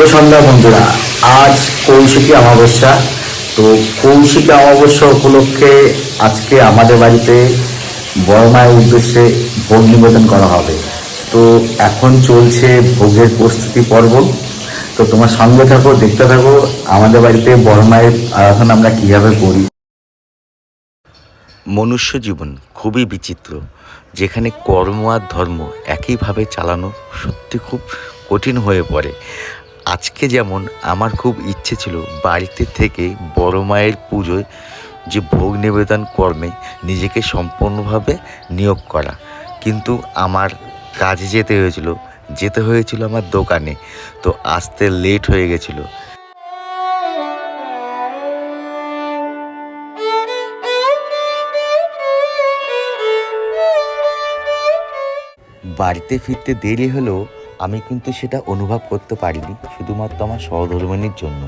শুভ সন্ধ্যা বন্ধুরা। আজ কৌশিকী অমাবস্যা। তো কৌশিকী অমাবস্যা উপলক্ষে আজকে আমাদের বাড়িতে বড় মায়ের উদ্দেশ্যে ভোগ নিবেদন করা হবে। তো এখন চলছে ভোগের প্রস্তুতি পর্ব। তো তোমার সঙ্গে থাকো, দেখতে থাকো, আমাদের বাড়িতে বড় মায়ের আরাধনা আমরা কীভাবে করি। মনুষ্য জীবন খুবই বিচিত্র, যেখানে কর্ম আর ধর্ম একইভাবে চালানো সত্যি খুব কঠিন হয়ে পড়ে। আজকে যেমন আমার খুব ইচ্ছে ছিল বাড়িতে থেকে বড় মায়ের পুজোয় যে ভোগ নিবেদন কর্মে নিজেকে সম্পূর্ণভাবে নিয়োগ করা। কিন্তু আমার কাজে যেতে হয়েছিল যেতে হয়েছিল আমার দোকানে। তো আসতে লেট হয়ে গেছিল। বাড়িতে ফিরতে দেরি হলেও আমি কিন্তু সেটা অনুভব করতে পারিনি, শুধুমাত্র আমার সহধর্মিনীর জন্য।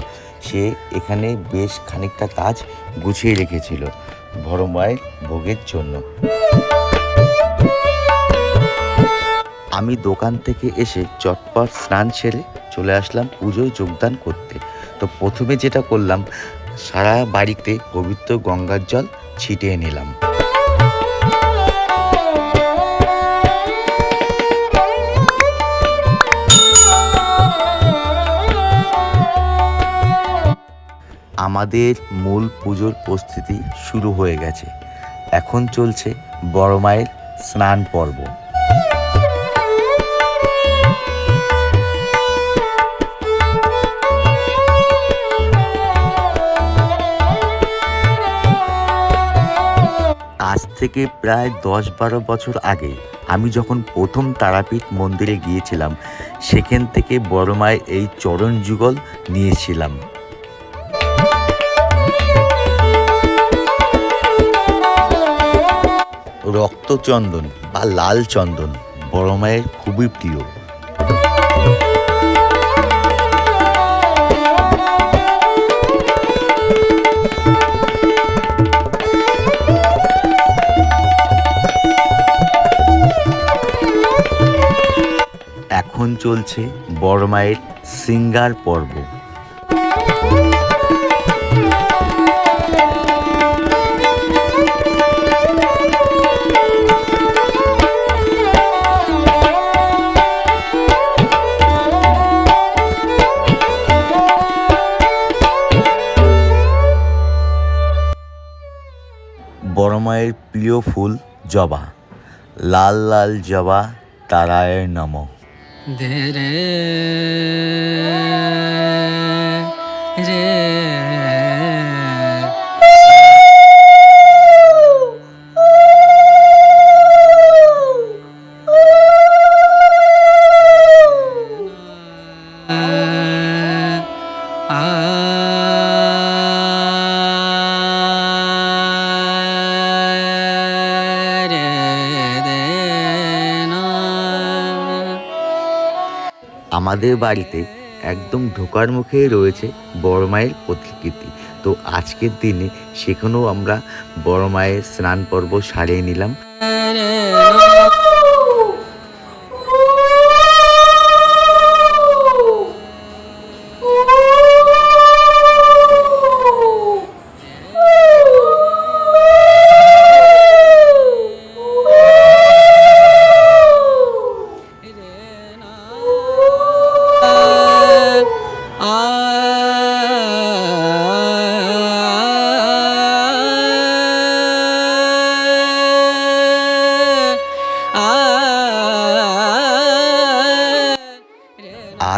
সে এখানে বেশ খানিকটা কাজ গুছিয়ে রেখেছিল বড় মায়ের ভোগের জন্য। আমি দোকান থেকে এসে চটপট স্নান সেরে চলে আসলাম পুজোয় যোগদান করতে। তো প্রথমে যেটা করলাম, সারা বাড়িতে পবিত্র গঙ্গার জল ছিটিয়ে নিলাম। আমাদের মূল পুজোর প্রস্তুতি শুরু হয়ে গেছে। এখন চলছে বড় মায়ের স্নান পর্ব। আজ থেকে প্রায় দশ বারো বছর আগে আমি যখন প্রথম তারাপীঠ মন্দিরে গিয়েছিলাম, সেখান থেকে বড় মায়ের এই চরণ যুগল নিয়েছিলাম রক্তচন্দন বা লাল চন্দন বড় মায়ের খুবই প্রিয়। এখন চলছে বড় মায়ের সিঙ্গার পর্ব। মায়ের প্রিয় ফুল জবা। লাল লাল জবা তারায় নম। ধে রে রে রে আমাদের বাড়িতে একদম ঢোকার মুখে রয়েছে বড় মায়ের প্রতিকৃতি। তো আজকের দিনে সেখানেও আমরা বড় মায়ের স্নান পর্ব সারিয়ে নিলাম।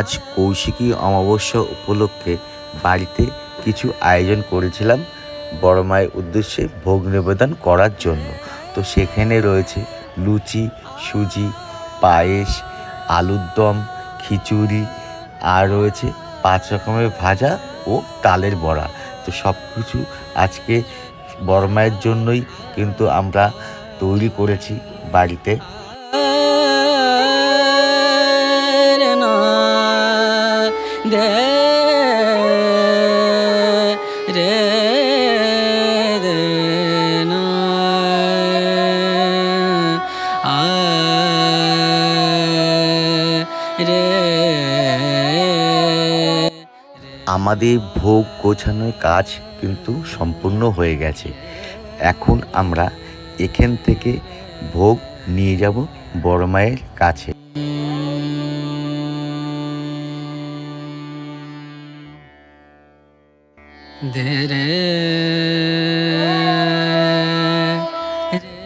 আজ কৌশিকী অমাবস্যা উপলক্ষে বাড়িতে কিছু আয়োজন করেছিলাম বড় মায়ের উদ্দেশ্যে ভোগ নিবেদন করার জন্য। তো সেখানে রয়েছে লুচি, সুজি, পায়েস, আলুর দম, খিচুড়ি আর রয়েছে পাঁচ রকমের ভাজা ও তালের বড়া। তো সব কিছু আজকে বড় মায়ের জন্যই কিন্তু আমরা তৈরি করেছি বাড়িতে। আমাদের ভোগ গোছানোর কাজ কিন্তু সম্পূর্ণ হয়ে গেছে। এখন আমরা এখান থেকে ভোগ নিয়ে যাব বড় মায়ের কাছে।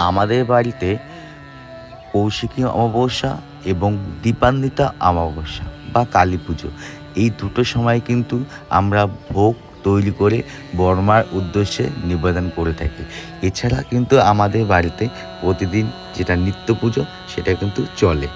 আমাদের বাড়িতে কৌশিকী অমাবস্যা এবং দীপান্বিতা অমাবস্যা বা কালী পুজো এই দুটো সময় কিন্তু আমরা ভোগ তৈরি করে বর্মার উদ্দেশ্যে নিবেদন করে থাকি। এছাড়া কিন্তু আমাদের বাড়িতে প্রতিদিন যেটা নিত্য পুজো, সেটা কিন্তু চলে।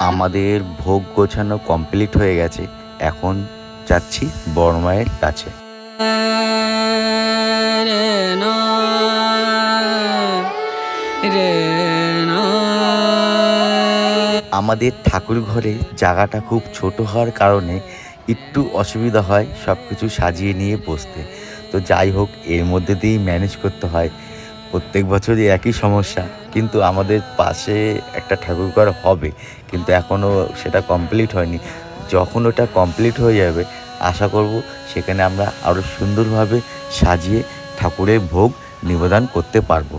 আমাদের ভোগ গোছানো কমপ্লিট হয়ে গেছে। এখন যাচ্ছি বর্মায়ের কাছে। আমাদের ঠাকুর ঘরে জায়গাটা খুব ছোট হওয়ার কারণে একটু অসুবিধা হয় সব কিছু সাজিয়ে নিয়ে বসতে। তো যাই হোক, এর মধ্যে দিয়েই ম্যানেজ করতে হয়। প্রত্যেক বছরই একই সমস্যা, কিন্তু আমাদের পাশে একটা ঠাকুর ঘর হবে, কিন্তু এখনও সেটা কমপ্লিট হয়নি। যখন ওটা কমপ্লিট হয়ে যাবে, আশা করব সেখানে আমরা আরও সুন্দরভাবে সাজিয়ে ঠাকুরের ভোগ নিবেদন করতে পারব।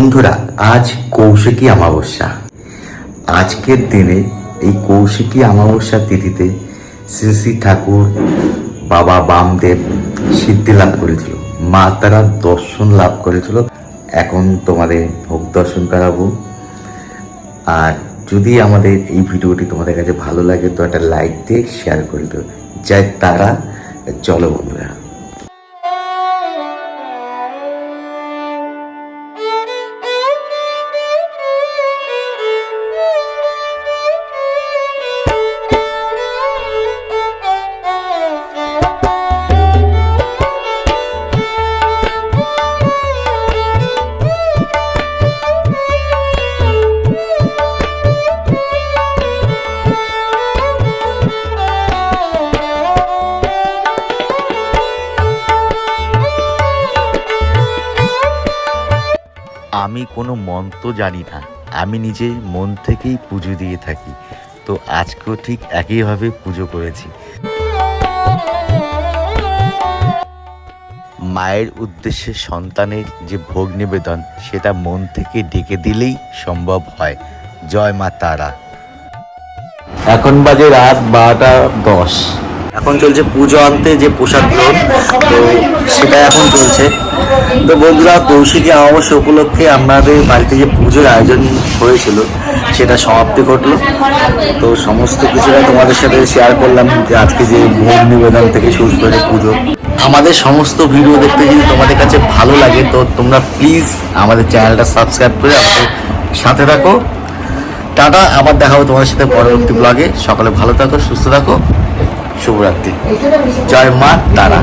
বন্ধুরা, আজ কৌশিকী অমাবস্যা। আজকের দিনে এই কৌশিকী অমাবস্যা তিথিতে শ্রী শ্রী ঠাকুর বাবা বামদেব সিদ্ধি লাভ করেছিল, মা তারা দর্শন লাভ করেছিল। এখন তোমাদের ভোগ দর্শন করাবো। আর যদি আমাদের এই ভিডিওটি তোমাদের কাছে ভালো লাগে, তো একটা লাইক দিয়ে শেয়ার করে দিও। যাই তারা চলো বন্ধুরা। আমি কোনো মন্ত্র জানি না। আমি নিজে মন থেকেই পুজো দিয়ে থাকি। তো আজকেও ঠিক একইভাবে পুজো করেছি। মায়ের উদ্দেশ্যে সন্তানের যে ভোগ নিবেদন, সেটা মন থেকে ডেকে দিলেই সম্ভব হয়। জয় মা তারা। এখন বাজে রাত বারোটা দশ। এখন চলছে পুজো আনতে যে প্রসাদ গ্রহণ তো সেটা এখন চলছে। তো বন্ধুরা, কৌশিকী অমাবস্যা উপলক্ষে আমাদের বাড়িতে যে পুজোর আয়োজন হয়েছিল, সেটা সমাপ্তি ঘটলো। তো সমস্ত কিছুটা তোমাদের সাথে শেয়ার করলাম যে আজকে যে ভোগ নিবেদন থেকে শুরু করে পুজো। আমাদের সমস্ত ভিডিও দেখতে যদি তোমাদের কাছে ভালো লাগে, তো তোমরা প্লিজ আমাদের চ্যানেলটা সাবস্ক্রাইব করে আমাদের সাথে থাকো। টাটা, আবার দেখা হবে তোমাদের সাথে পরবর্তী ব্লগে সকালে ভালো থাকো, সুস্থ থাকো। শুভরাত্রি। জয় মা তারা।